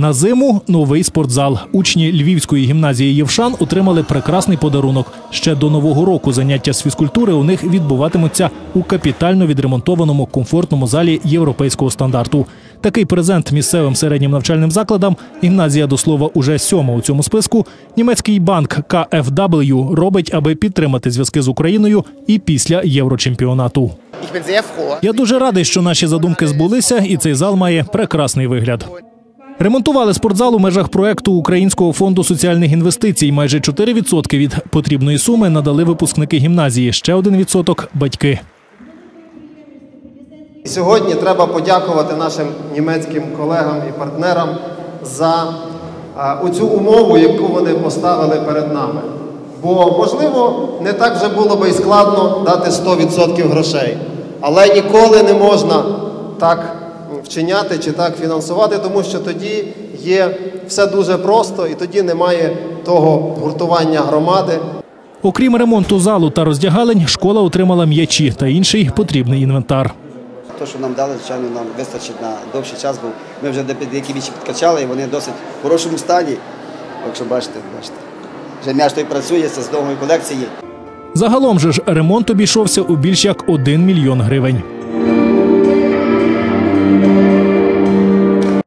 На зиму новий спортзал. Учні Львівської гімназії Євшан отримали прекрасний подарунок. Ще до нового року заняття з фізкультури у них відбуватимуться у капітально відремонтованому комфортному залі європейського стандарту. Такий презент місцевим середнім навчальним закладам гімназія до слова уже сьома у цьому списку. Німецький банк KfW робить, аби підтримати зв'язки з Україною і після єврочемпіонату. Я дуже радий, що наші задумки збулися, і цей зал має прекрасний вигляд. Ремонтували спортзал у межах проекту Українського фонду соціальних інвестицій. Майже 4% від потрібної суми надали випускники гімназії. Ще 1% – батьки. Сьогодні треба подякувати нашим німецьким колегам і партнерам за оцю умову, яку вони поставили перед нами. Бо, можливо, не так вже було би і складно дати 100% грошей. Але ніколи не можна так вчиняти чи так фінансувати, тому що тоді є все дуже просто і тоді немає того гуртування громади, Окрім ремонту залу та роздягалень, школа отримала м'ячі та інший потрібний інвентар. То, що нам дали, звичайно, нам вистачить на довший час, бо ми вже деякі вічі підкачали, і вони досить в хорошому стані. Якщо бачите, бачите. Вже м'яч той працює, це з нової колекції. Загалом же ж ремонт обійшовся у більш як 1 мільйон гривень.